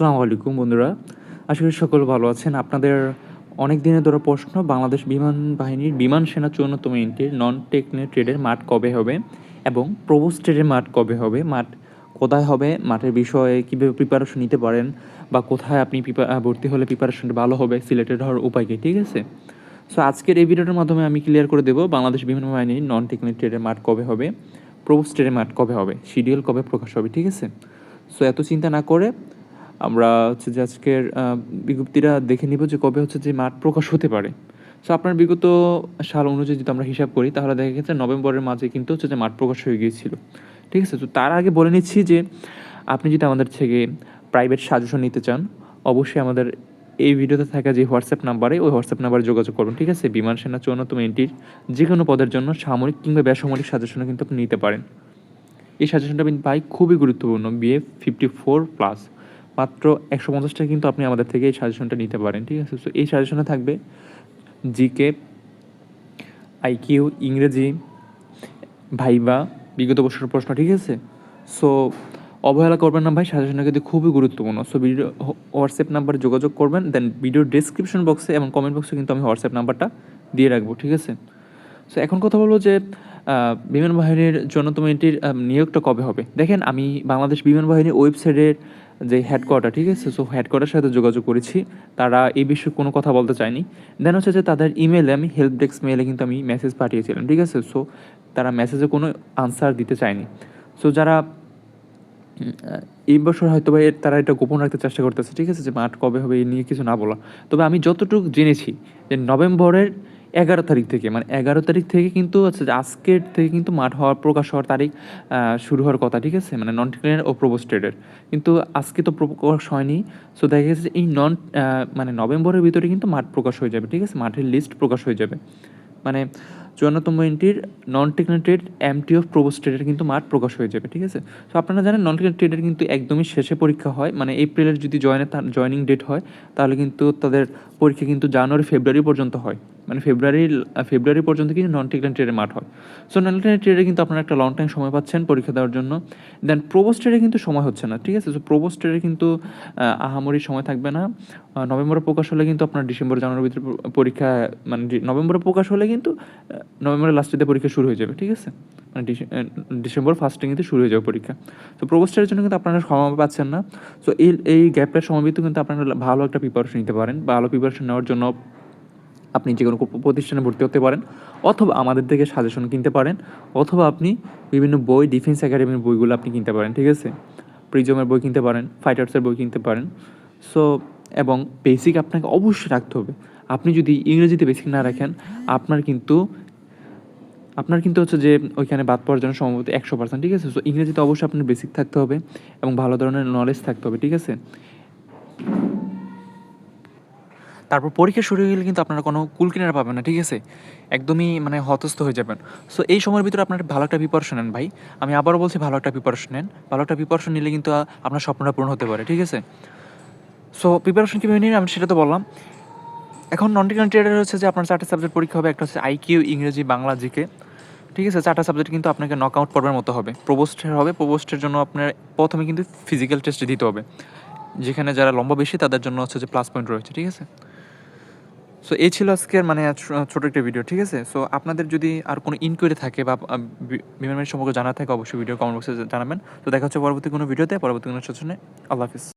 আসসালামু আলাইকুম, বন্ধুরা। আশা করি সকল ভালো আছেন। আপনাদের অনেক দিনের ধরে প্রশ্ন, বাংলাদেশ বিমান বাহিনীর বিমান সেনা চুয়ান্নতম ইন্টির নন টেকনে ট্রেডের মাঠ কবে হবে এবং প্রবোস ট্রেডের মাঠ কবে হবে? মাঠ কোথায় হবে? মাঠের বিষয়ে কীভাবে প্রিপারেশন নিতে পারেন? বা কোথায় আপনি ভর্তি হলে প্রিপারেশনটা ভালো হবে? সিলেক্টেড হওয়ার উপায় কি? ঠিক আছে? সো আজকের এই ভিডিওটার মাধ্যমে আমি ক্লিয়ার করে দেবো বাংলাদেশ বিমান বাহিনীর নন টেকনিক ট্রেডের মাঠ কবে হবে প্রবোস ট্রেডের মাঠ কবে হবে শিডিউল কবে প্রকাশ হবে, ঠিক আছে? সো এত চিন্তা না করে আমরা হচ্ছে যে আজকের বিজ্ঞপ্তিটা দেখে নিব যে কবে হচ্ছে যে মাঠ প্রকাশ হতে পারে। সো আপনার বিগত সাল অনুযায়ী যদি আমরা হিসাব করি, তাহলে দেখা গেছে নভেম্বরের মাঝে কিন্তু হচ্ছে যে মাঠ প্রকাশ হয়ে গিয়েছিল। ঠিক আছে? তো তার আগে বলে নিচ্ছি যে, আপনি যদি আমাদের থেকে প্রাইভেট সাজেশন নিতে চান, অবশ্যই আমাদের এই ভিডিওতে থাকা যে হোয়াটসঅ্যাপ নাম্বারে, ওই হোয়াটসঅ্যাপ নাম্বারে যোগাযোগ করুন ঠিক আছে? বিমান সেনা চুয়ান্নতম এন্টির যে কোনো পদের জন্য সামরিক কিংবা বেসামরিক সাজেশনও কিন্তু আপনি নিতে পারেন। এই সাজেশনটা কিন্তু পাই খুবই গুরুত্বপূর্ণ বিএ ফিফটি ফোর প্লাস মাত্র একশো পঞ্চাশ টাকা কিন্তু আপনি আমাদের থেকে এই সাজেশনটা নিতে পারেন, ঠিক আছে? তো এই সাজেশনে থাকবে জিকে আইকিউ ইংরেজি, ভাইবা, বিগত বছরের প্রশ্ন, ঠিক আছে? সো অবহেলা করবেন না ভাই, সাজেশনটা কিন্তু খুবই গুরুত্বপূর্ণ। সো ভিডিও হোয়াটসঅ্যাপ নাম্বারে যোগাযোগ করবেন দেন ভিডিও ডিসক্রিপশন বক্সে এবং কমেন্ট বক্সে কিন্তু আমি হোয়াটসঅ্যাপ নাম্বারটা দিয়ে রাখব, ঠিক আছে? সো এখন কথা বলব যে বিমান বাহিনীর জন্যতম এটির নিয়োগটা কবে হবে? দেখেন, আমি বাংলাদেশ বিমান বাহিনীর ওয়েবসাইটের যে হেডকোয়ার্টার ঠিক আছে? সো হেডকোয়ার্টার সাথে যোগাযোগ করেছি। তারা এই বিষয়ে কোনো কথা বলতে চায়নি। দেন হচ্ছে যে তাদের ইমেলে আমি হেল্প ডেস্ক মেলে কিন্তু আমি মেসেজ পাঠিয়েছিলাম, ঠিক আছে? সো তারা মেসেজে কোনো আনসার দিতে চায়নি। সো যারা এই বছর হয়তো বা তারা এটা গোপন রাখতে চেষ্টা করতেছে, ঠিক আছে? যে মাঠ কবে হবে এই নিয়ে কিছু না বলা। তবে আমি যতটুকু জেনেছি যে নভেম্বরের এগারো তারিখ থেকে মানে এগারো তারিখ থেকে কিন্তু হচ্ছে আজকের থেকে কিন্তু মাঠ হওয়ার প্রকাশ হওয়ার তারিখ শুরু হওয়ার কথা, ঠিক আছে? মানে নন টেকনিক্যাল ও প্রোবোস্টেডের কিন্তু আজকে তো প্রকাশ হয়নি সো দেখা গেছে যে এই নন মানে নভেম্বরের ভিতরে কিন্তু মাঠ প্রকাশ হয়ে যাবে, ঠিক আছে? মাঠের লিস্ট প্রকাশ হয়ে যাবে। মানে চুয়ান্নতম ইন্টির নন টেকনিক্যাল এমটি অফ প্রোবোস্টেডের কিন্তু মাঠ প্রকাশ হয়ে যাবে, ঠিক আছে? তো আপনারা জানেন নন টেকনিক্যাল ট্রেডের কিন্তু একদমই শেষে পরীক্ষা হয় মানে এপ্রিলের যদি জয়েনের জয়নিং ডেট হয়, তাহলে কিন্তু তাদের পরীক্ষা কিন্তু জানুয়ারি ফেব্রুয়ারি পর্যন্ত হয়। মানে ফেব্রুয়ারি ফেব্রুয়ারি পর্যন্ত কিন্তু নন টেকনিক্যাল ট্রেডের মাঠ হয়। সো নন টেকনিক্যাল ট্রেডে কিন্তু আপনারা একটা লং টাইম সময় পাচ্ছেন পরীক্ষা দেওয়ার জন্য। দেন প্রোবোস্টেডে কিন্তু সময় হচ্ছে না ঠিক আছে? সো প্রোবোস্টেডে কিন্তু আহ, আহামরি সময় থাকবে না। নভেম্বরে প্রকাশ হলে কিন্তু আপনার ডিসেম্বর জানুয়ারির ভিতরে পরীক্ষা মানে নভেম্বরে প্রকাশ হলে কিন্তু নভেম্বরের লাস্টেতে পরীক্ষা শুরু হয়ে যাবে ঠিক আছে? মানে ডিসে- ডিসেম্বর ফার্স্টে কিন্তু শুরু হয়ে যাবে পরীক্ষা। তো প্রবোস্টের জন্য কিন্তু আপনারা সময় পাচ্ছেন না। সো এই এই গ্যাপটার সময় কিন্তু আপনারা ভালো একটা প্রিপারেশন নিতে পারেন ভালো প্রিপারেশন নেওয়ার জন্য আপনি যে কোনো প্রতিষ্ঠানে ভর্তি হতে পারেন, অথবা আমাদের থেকে সাজেশন কিনতে পারেন, অথবা আপনি বিভিন্ন বই ডিফেন্স একাডেমির বইগুলো আপনি কিনতে পারেন, ঠিক আছে? প্রিজমের বই কিনতে পারেন ফাইটার্সের বই কিনতে পারেন। সো এবং বেসিক আপনাকে অবশ্যই রাখতে হবে। আপনি যদি ইংরেজিতে বেসিক না রাখেন, আপনার কিন্তু আপনার কিন্তু হচ্ছে যে ওইখানে বাদ পড়ার জন্য সম্ভবত একশো পার্সেন্ট ঠিক আছে? সো ইংরেজিতে অবশ্যই আপনার বেসিক থাকতে হবে এবং ভালো ধরনের নলেজ থাকতে হবে, ঠিক আছে? তারপর পরীক্ষা শুরু হয়ে গেলে কিন্তু আপনারা কোনো কুল কিনারা পাবেন না, ঠিক আছে? একদমই মানে হতস্থ হয়ে যাবেন। সো এই সময়ের ভিতরে আপনার ভালো একটা প্রিপারেশন নেন ভাই। আমি আবারও বলছি, ভালো একটা প্রিপারেশন নেন। ভালো একটা প্রিপারেশন নিলে কিন্তু আপনার স্বপ্নটা পূরণ হতে পারে, ঠিক আছে? সো প্রিপারেশন কীভাবে নিন আমি সেটা তো বললাম। এখন নন টেকনিক্যাল হচ্ছে যে আপনার চারটা সাবজেক্ট পরীক্ষা হবে, একটা হচ্ছে আইকিউ ইংরেজি, বাংলা জিকে ঠিক আছে? চারটা সাবজেক্ট কিন্তু আপনাকে নক আউট পর্বের মতো হবে। প্রবোস্টের হবে প্রবোস্টের জন্য আপনার প্রথমে কিন্তু ফিজিক্যাল টেস্ট দিতে হবে। যেখানে যারা লম্বা বেশি তাদের জন্য হচ্ছে যে প্লাস পয়েন্ট রয়েছে, ঠিক আছে? সো এই ছিল আজকের মানে ছোটো একটা ভিডিও ঠিক আছে? সো আপনাদের যদি আর কোনো ইনকোয়ারি থাকে বা বিমানের সম্পর্কে জানা থাকে, অবশ্যই ভিডিও কমেন্ট বক্সে জানাবেন। তো দেখা হচ্ছে পরবর্তী কোনো ভিডিওতে পরবর্তী কোনো সেশনে আল্লাহ হাফিজ।